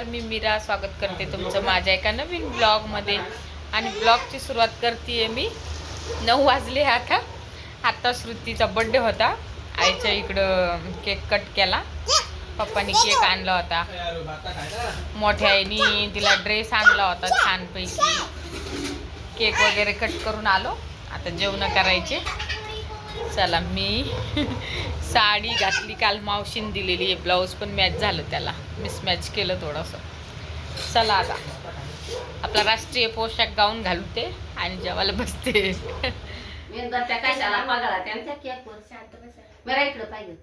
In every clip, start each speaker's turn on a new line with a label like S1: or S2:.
S1: नमस्कार मी मीरा स्वागत करते तुमचं माझ्या एका नवीन ब्लॉगमध्ये. आणि ब्लॉगची सुरुवात करते मी. नऊ वाजले आता. आत्ता श्रुतीचा बड्डे होता. आईच्या इकडं केक कट केला. पप्पानी केक आणला होता. मोठ्या आईनी तिला ड्रेस आणला होता छानपैकी. केक वगैरे कट करून आलो. आता जेवण करायचे. चला मी साडी घातली काल मावशीन दिलेली आहे ब्लाऊज पण मॅच झालं त्याला. मिसमॅच केलं थोडंसं. चला आता. आपला राष्ट्रीय पोशाख गाऊन घालू ते आणि जेवायला बसते.
S2: मेणबत्त्या कशाला पगळा त्यांच्या केकवर शांत बसा. बरं इकडं पाहिजे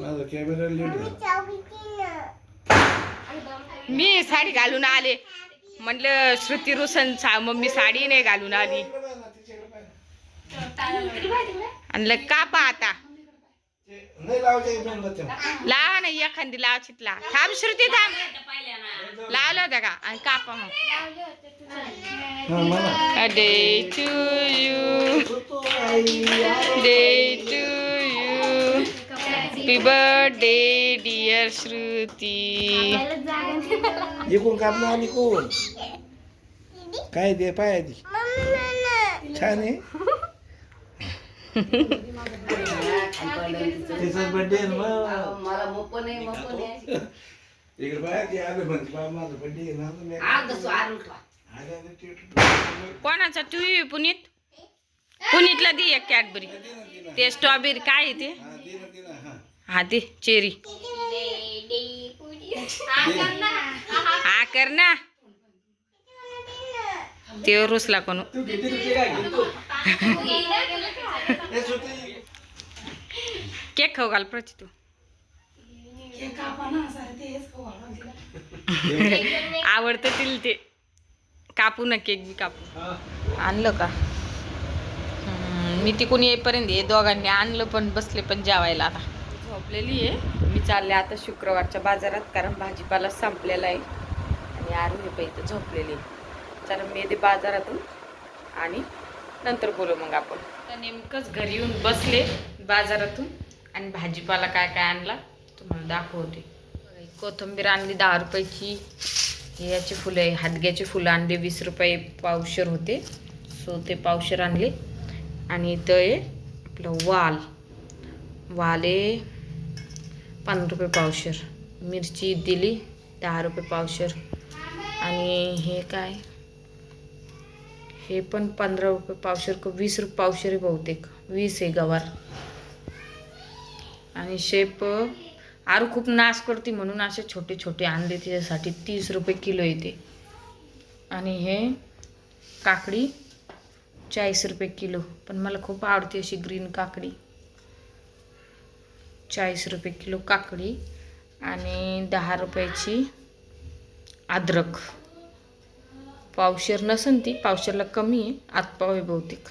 S3: माझा कॅमेरा लेट
S1: मी साडी घालून आले. म्हटलं श्रुती रुसन सा मम्मी साडी नाही घालून आली. आणलं का पा आता?
S3: नाही लावायचे मेणबत्त्या
S1: लावा ना एखादी लाव चितला थांब श्रुती थांब. लावलं होतं का? आणि कापा मग. Day to you. Day to happy birthday dear Shruti
S3: इकून कापणं आली कोण काय ते पाय आधी. छान आहे. तिचा बर्थडे
S2: मला मोप नाही मोप नाही
S3: इकडे बाय ते आलं म्हणते बा माझा बर्थडे आहे ना मी. आलं ते-
S1: कोणाचा? टीव्ही पुनीत? पुनीतला दे एक कॅडबरी. ते स्ट्रॉबेरी काय आहे ते?
S3: हा दे ना दे ना हा.
S1: हा ते चेरी. हा कर ना. ते रुसला कोण. केक खाऊ घाल प्रची तू आवडतं तिला ते. कापू ना केक बी कापू. आणलं का? मी तिकून येईपर्यंत हे दोघांनी आणलं पण बसले पण जेवायला आता. संपलेली आहे. मी चालले आता शुक्रवारच्या बाजारात कारण भाजीपाला संपलेला आहे. आणि आरू हे पाहिजे झोपलेली आहे. चला मी येते बाजारातून आणि नंतर बोलू मग आपण. तर नेमकंच घरी येऊन बसले बाजारातून आणि भाजीपाला काय काय आणला तुम्हाला दाखवते. कोथिंबीर आणली दहा रुपयाची. हे याची फुलं आहे हादग्याची फुलं आणली वीस रुपये पावशर होते. सो ते पावशर आणले. आणि इथं आहे आपलं वाल. वाल आहे पंधरा रुपये पावशर. मिरची दिली दहा रुपये पावशर. आणि हे काय? हे पण पंधरा रुपये पावशर का वीस रुपये पावशर आहे बहुतेक. वीस आहे गवार. आणि शेप आरू खूप नाश करते म्हणून असे छोटे छोटे आणले त्याच्यासाठी तीस रुपये किलो येते. आणि हे काकडी चाळीस रुपये किलो. पण मला खूप आवडते अशी ग्रीन काकडी. चाळीस रुपये किलो काकडी आणि दहा रुपयाची अद्रक. पावशर नसन ती पावशेरला कमी आहे आतपाव आहे बहुतेक.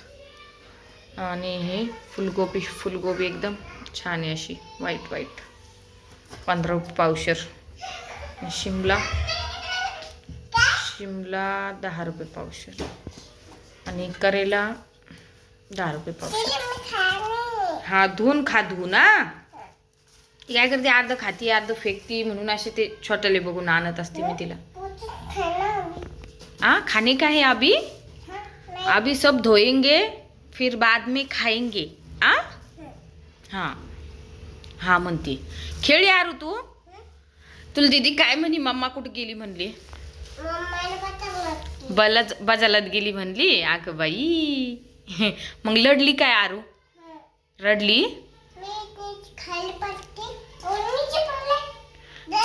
S1: आणि हे फुलगोबी फुलगोबी एकदम छान आहे अशी वाईट वाईट पंधरा रुपये पावशर. शिमला शिमला दहा रुपये पावशर. आणि करेला दहा रुपये पावशर. हा धुवून खा धुवू ना ती काय करते अर्ध खाती अर्ध फेकती म्हणून असे ते छोटले बघून आणत असते मी तिला. हाँ खाने का है अभी अभी सब धोएंगे फिर बाद में खाएंगे. आ? हा. हा म्हणते. खेळ यार तू तुला दीदी काय म्हणी मम्मा कुठं गेली म्हणली? बलज बजालत गेली म्हणली? अगं बाई. मग लढली काय आरू? रडली?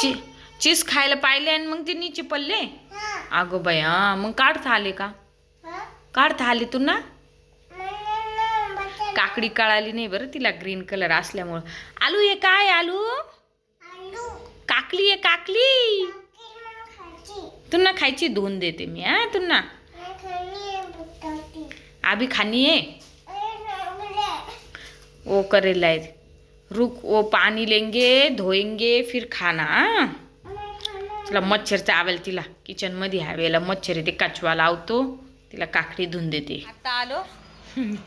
S1: ची चीज खायला पाहिले आणि मग ते नीचे पडले? अगं बाई हा मग काढता आले का? काढता आले तू ना. काकडी कळाली नाही बरं तिला ग्रीन कलर असल्यामुळं. आलू हे काय आलू? काकली आहे काकली. तुला खायची धुवून देते मी हा तुला अभी खानी है वो करेला है रुक वो पानी लेंगे धोएंगे फिर खाना तिला मच्छर चावेल तिला. किचनमध्ये ह्या वेळेला मच्छर येते कचवा लावतो. तिला काकडी धुवून देते. आता आलो.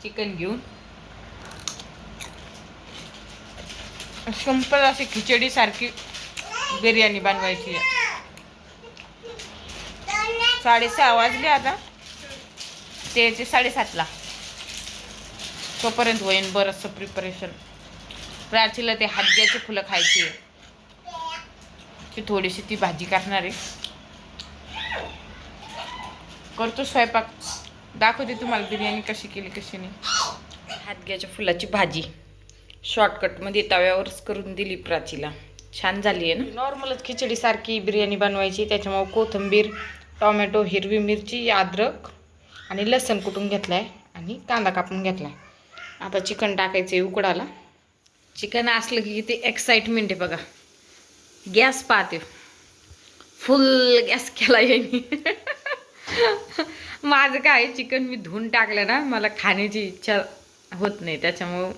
S1: चिकन घेऊन. सिंपल अशी खिचडी सारखी बिर्याणी बनवायची आहे. साडेसहा वाजले आता. ते ते साडेसातला. तोपर्यंत होईन बरंचसं प्रिपरेशन प्राचीला ते हादग्याची फुलं खायची. आहे ती थोडीशी ती भाजी करणार आहे. करतो स्वयंपाक. दाखवते तुम्हाला बिर्याणी कशी केली कशी नाही. हादग्याच्या फुलाची भाजी. शॉर्टकटमध्ये तव्यावरच करून दिली प्राचीला. छान झाली आहे ना? नॉर्मलच खिचडीसारखी बिर्याणी बनवायची त्याच्यामुळं कोथिंबीर टोमॅटो हिरवी मिरची अद्रक आणि लसण कुटून घेतला आहे आणि कांदा कापून घेतला आहे आता चिकन टाकायचं आहे उकडाला चिकन असलं की किती एक्साइटमेंट आहे बघा. गॅस पाहते. फुल गॅस केला यांनी. माझं काय चिकन मी धुवून टाकलं ना मला खाण्याची इच्छा होत नाही. त्याच्यामुळं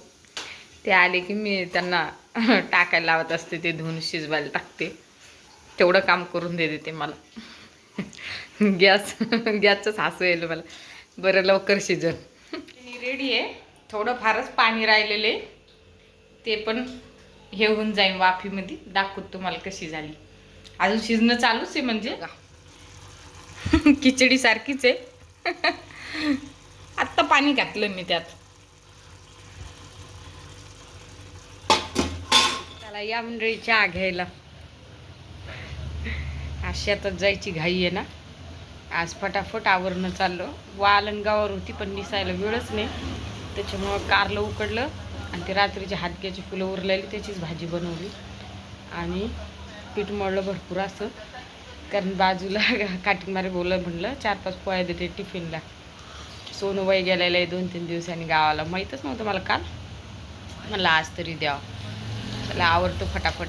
S1: ते आले की मी त्यांना टाकायला लावत असते ते धुवून शिजवायला टाकते. तेवढं काम करून देते ते मला. गॅस गॅसचंच हसू येईल मला. बरं लवकर शिजन. रेडी आहे. थोडं फारच पाणी राहिलेले ते पण हे होऊन जाईल वाफीमध्ये. दाखवत तुम्हाला कशी झाली. अजून शिजणं चालूच आहे म्हणजे. खिचडी सारखीच आहे. आत्ता पाणी घातलं मी त्यात. त्याला या मंडळी चहा घ्यायला. आशातच जायची घाई आहे ना. आज फटाफट आवरणं चाललं. वालनगावर होती पण निसायला वेळच नाही. त्याच्यामुळं कारलं उकडलं. आणि ते रात्रीची हातक्याची फुलं उरलेली त्याचीच भाजी बनवली. आणि पीठ मळलं भरपूर असं. कारण बाजूला काटिंगमारे बोललं म्हणलं चार पाच पोळ्या देते टिफिनला. सोनं वय गेलेलं आहे दोन तीन दिवसांनी गावाला. माहीतच नव्हतं मला काल. म्हणलं आज तरी द्यावं त्याला आवडतो फटाफट.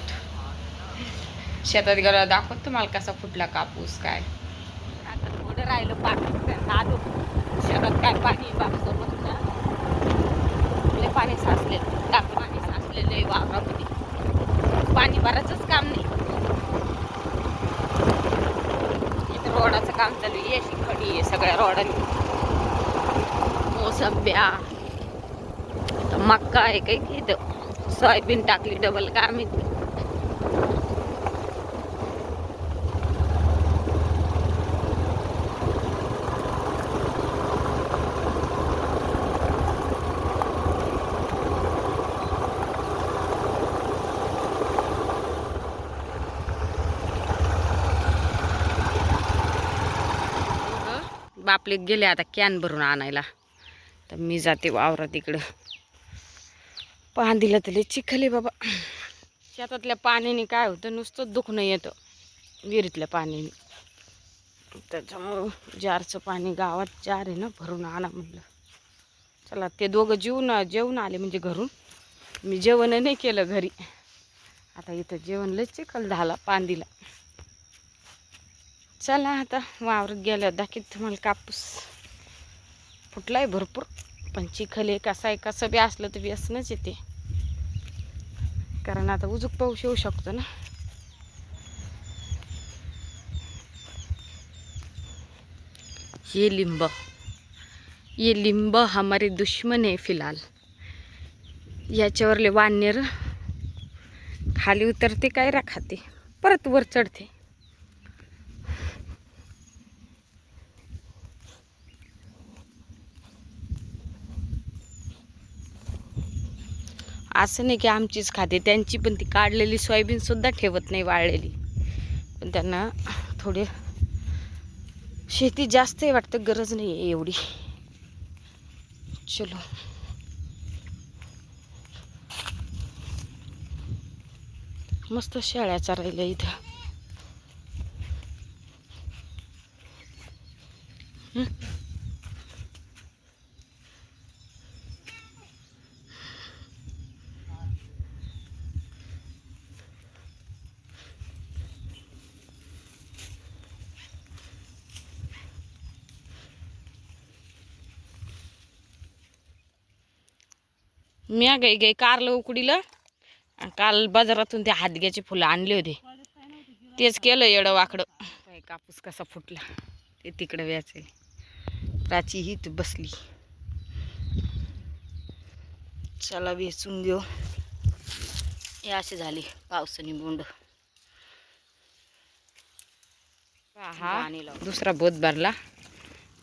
S1: शेतात गेला दाखवत मला कसा फुटला कापूस काय. आता थोडं राहिलं पाणी आलो. शेतात काय पाणी बापसोबत पाणी साचले टाक पाणी साचलेलं आहे वावरामध्ये. पाणी भरायचंच काम नाही. इथं रोडाचं काम चालू आहे. अशी खडी आहे सगळ्या रोडाने. मोसंब्या मक्का आहे काही की इथं. सोयाबीन टाकली डबल काम आहे आपले गेले आता कॅन भरून आणायला. तर मी जाते वावरात इकडं. पांदीला तर लय चिखले बाबा. शेतातल्या पाण्याने काय होतं नुसतं दुखणं येतं. विहिरीतल्या पाण्याने. त्याच्यामुळं जारचं पाणी गावात जार आहे ना भरून आणा म्हणलं. चला ते दोघं जेवून जेवून आले म्हणजे घरून. मी जेवण नाही केलं घरी. आता इथं जेवण लय चिखल झाला पांदीला. चला आता वावरत गेलं दाखीत तुम्हाला कापूस फुटलाय भरपूर. पण चिखल एक कसा एक कसं बी असलं तर व्यसनच येते. कारण आता उजूक पाऊस येऊ शकतो ना. ये लिंब. ये लिंब हमारे दुश्मन आहे फिलहाल. याच्यावरले वानेर खाली उतरते काय राखाते? परत वर चढते. असं नाही की आमचीच खाते त्यांची पण ती काढलेली सोयाबीनसुद्धा ठेवत नाही वाळलेली. पण त्यांना थोडे शेती जास्त आहे वाटतं गरज नाही आहे एवढी. चलो. मस्त शेळ्याचा चरायला इथं. हं? मी गाई गाई कारलं उकडीलं. आणि काल बाजारातून ते हादग्याचे फुलं आणले होते. तेच केलं येडं वाकडं. काय कापूस कसा फुटला? ते तिकडं व्याचे प्राची ही ती बसली. चला वेचून घेऊ.
S2: हे अशी झाली पावसाने बोंड.
S1: हा. दुसरा बोत भरला.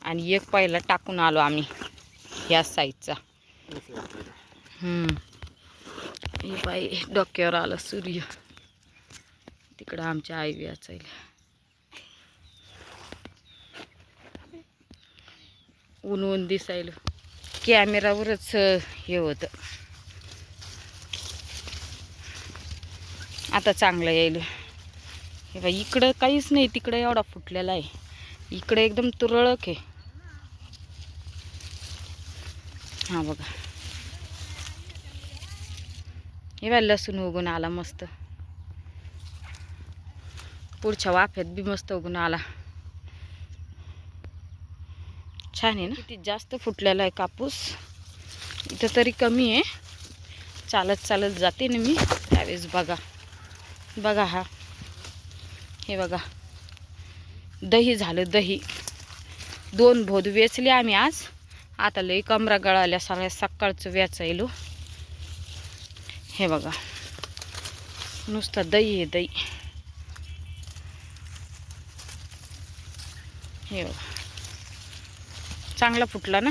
S1: आणि एक पहिला टाकून आलो आम्ही ह्या हम्म हे बाई डोक्यावर आलं सूर्य. तिकडं आमच्या आई वाचायला ऊन ऊन दिसायला. कॅमेरावरच हे होतं. आता चांगलं यायलं हे बाई इकडं काहीच नाही तिकडं एवढा फुटलेला आहे. इकडे एकदम तुरळक आहे. हा बघा. हे बघा लसूण उगून आला मस्त. पुढच्या वाफ्यात बी मस्त उगून आला. छान आहे ना? किती जास्त फुटलेला आहे कापूस. इथं तरी कमी आहे. चालत चालत जाते ना मी. त्यावेळेस बघा. बघा हा. हे बघा. दही झालं दही. दोन भोद वेचले आम्ही आज. आता लई कमरा गळाल्या सगळ्या सकाळचं वेचायलो. हे बघा. नुसतं दही आहे दही. हे बघा. चांगला फुटला ना?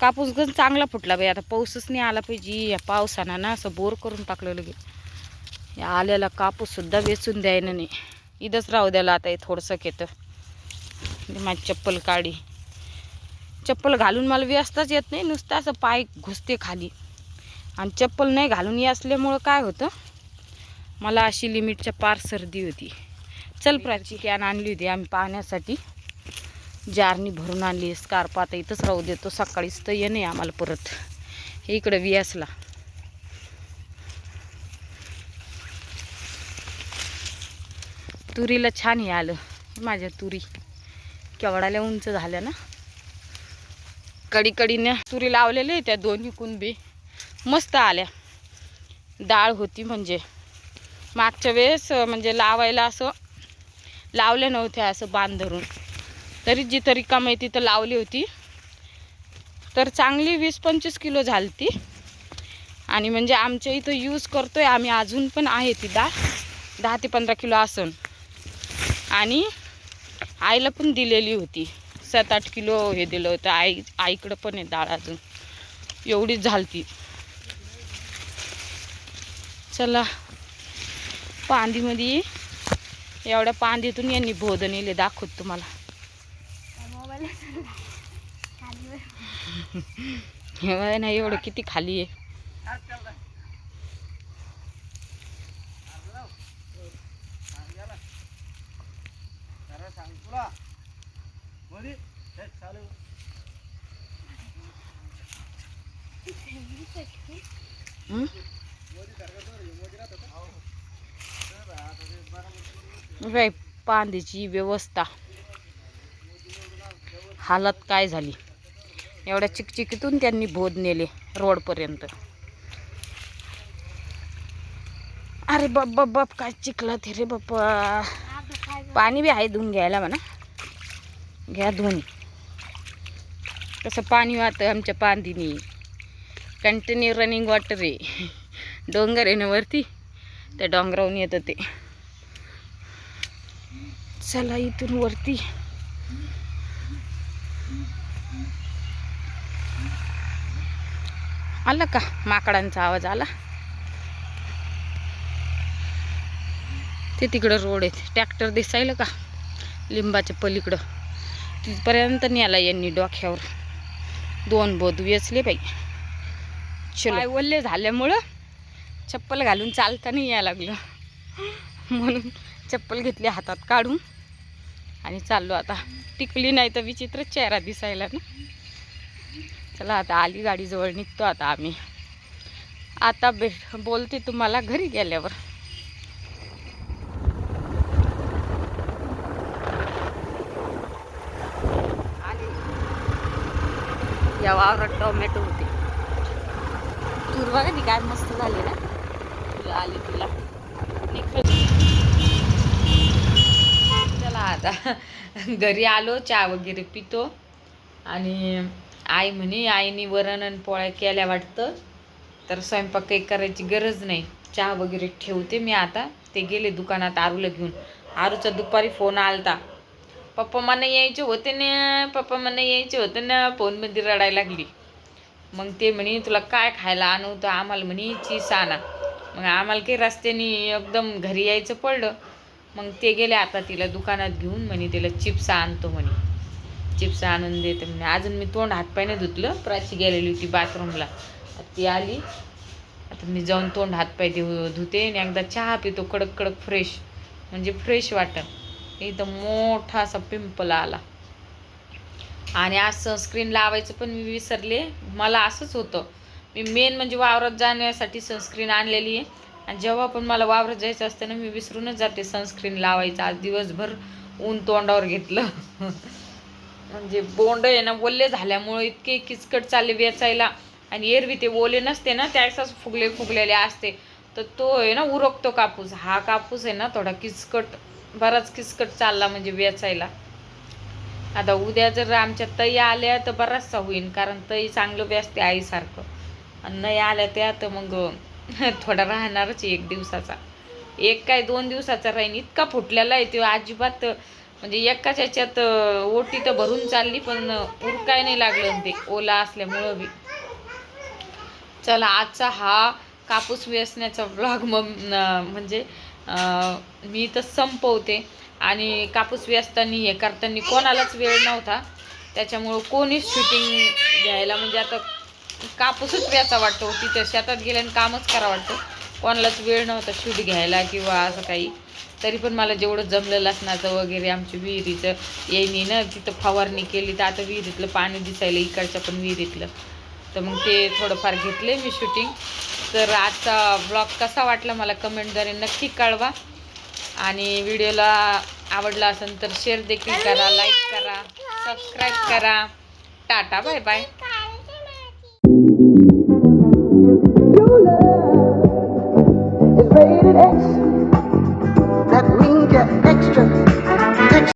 S1: कापूस गण चांगला फुटला बाई. आता पाऊसच नाही आला पाहिजे. या पावसानं ना असं बोर करून टाकलं लगे या आलेला कापूससुद्धा वेचून द्यायनं नाही. इथंच राहू द्याला आता हे थोडंसं केतं माझी चप्पल काढी. चप्पल घालून मला व्यस्तच येत नाही. नुसतं असं पाय घुसते खाली. आणि चप्पल नाही घालून ये असल्यामुळं काय होतं? मला अशी लिमिटच्या पार सर्दी होती. चल प्राची कॅन आणली होती आम्ही पाहण्यासाठी. जारनी भरून आणली स्कार्प आता इथंच राहू देतो सकाळीच तर ये नाही आम्हाला परत. हे इकडं वियासला. तुरीला छान हे आलं माझ्या तुरी. केवढाल्या उंच झाल्या ना? कडी कडीने तुरी लावलेल्या त्या दोन्ही कुणबी मस्त आल्या. डाळ होती म्हणजे. मागच्या वेळेस म्हणजे लावायला असं लावल्या नव्हत्या असं बांध धरून. तरी जिथं रिकाम आहे तिथं लावली होती. तर चांगली वीस पंचवीस किलो झाली ती आणि म्हणजे आमच्या इथं यूज करतोय आम्ही अजून पण आहे ती डाळ. दहा ते पंधरा किलो आसन आणि आईला पण दिलेली होती. सात आठ किलो हे दिलं होतं. आई आईकडं पण आहे डाळ अजून. एवढीच झालती. चला. पांदीमध्ये एवढ्या पांदीतून यांनी बोध नेले दाखवत तुम्हाला. हे नाही एवढं किती खाली आहे. हं? पांदीची व्यवस्था. हालत काय झाली? एवढ्या चिकचिकीतून त्यांनी बोध नेले रोडपर्यंत. अरे बाप बाप बाप काय चिखला ते रे बाप्पा. पाणी बी आहे धुवून घ्यायला म्हणा. घ्या धुवून. कसं पाणी वाहतं आमच्या पांदीनी. कंटिन्यू रनिंग वॉटर आहे. डोंगर आहे ना वरती त्या डोंगरावरून येतं ते. चला इथून वरती. आला का? माकडांचा आवाज आला. ते तिकडं रोड आहे ट्रॅक्टर दिसायला का? लिंबाच्या पलीकडं. तिथपर्यंत न्याला यांनी डोक्यावर. दोन बोध वेचले बाई. वल्ले झाल्यामुळं चप्पल घालून चालता नाही यायला लागलं. म्हणून चप्पल घेतली हातात काढून आणि चाललो आता. टिकली नाही तर विचित्र चेहरा दिसायला ना. चला आता आली गाडीजवळ निघतो आता आम्ही. आता भेट बोलते तुम्हाला घरी गेल्यावर. या वावरात टोमॅटो होते. तुरवा कधी काय मस्त झाली ना. तुला आले तुला. चला आता. घरी आलो चहा वगैरे पितो. आणि आई म्हणे आईने वरण आणि पोळ्या केल्या वाटतं. तर स्वयंपाक काही करायची गरज नाही. चहा वगैरे ठेवते मी आता. ते गेले दुकानात आरूला घेऊन. आरूचा दुपारी फोन आलता. पप्पा मला यायचे होते ना पप्पा मला यायचे होते ना फोनमध्ये रडायला लागली. मग ते म्हणे तुला काय खायला आणू? तर आम्हाला म्हणे चीस आणा. मग आम्हाला काही रस्त्याने एकदम घरी यायचं पडलं. मग ते गेले आता तिला दुकानात घेऊन म्हणे तिला चिप्स आणतो म्हणे. चिप्स आणून देते म्हणे. अजून मी तोंड हातपायने धुतलं प्राची गेलेली होती बाथरूमला. ती आली. आता मी जाऊन तोंड हातपाय देऊ धुते आणि एकदा चहा पितो कडक कडक फ्रेश म्हणजे फ्रेश वाटत एकदम मोठा असा पिंपल आला. आणि आज सनस्क्रीन लावायचं पण मी विसरले. मला असंच होतं. मी मेन म्हणजे वावरात जाण्यासाठी सनस्क्रीन आणलेली आहे. आणि जेव्हा पण मला वावरात जायचं असतं ना मी विसरूनच जाते सनस्क्रीन लावायचं. आज दिवसभर ऊन तोंडावर घेतलं. म्हणजे बोंड आहे ना ओले झाल्यामुळे इतके किचकट चालले वेचायला. आणि एरवी ते ओले नसते ना त्याचाच फुगले फुगलेले असते. तर तो आहे ना उरकतो कापूस. हा कापूस आहे ना थोडा किचकट बराच किचकट चालला म्हणजे वेचायला. आता उद्या जर आमच्या तई आल्या तर बराचसा होईल कारण तई चांगलं व्यस्ते आईसारखं. आणि नाही आल्या त्या तर मग थोडा राहणारच एक दिवसाचा. एक काय दोन दिवसाचा राहीन इतका फुटलेला आहे तो अजिबात म्हणजे एकाच याच्यात ओटी तर भरून चालली पण उरकाय नाही लागलं ते ओला असल्यामुळं बी. चला आजचा हा कापूस वेचण्याचा ब्लॉग मग म्हणजे मी तर संपवते. आणि कापूस वेचताना हे करताना कोणालाच वेळ नव्हता. त्याच्यामुळं कोणीच शूटिंग घ्यायला म्हणजे आता कापूसच प्याचा वाटतो. तिथं शेतात गेल्यानं कामच करा वाटतं. कोणालाच वेळ नव्हता शूट घ्यायला किंवा असं काही. तरी पण मला जेवढं जमलं लसणाचं वगैरे आमच्या विहिरीचं येईनी ना तिथं फवारणी केली. तर आता विहिरीतलं पाणी दिसायला इकडच्या पण विहिरीतलं. तर मग ते थोडंफार घेतले मी शूटिंग तर आजचा ब्लॉग कसा वाटला मला कमेंटद्वारे नक्की कळवा. आणि व्हिडिओला आवडला असेल तर शेअर देखील करा लाईक करा सबस्क्राईब करा. Tata bye bye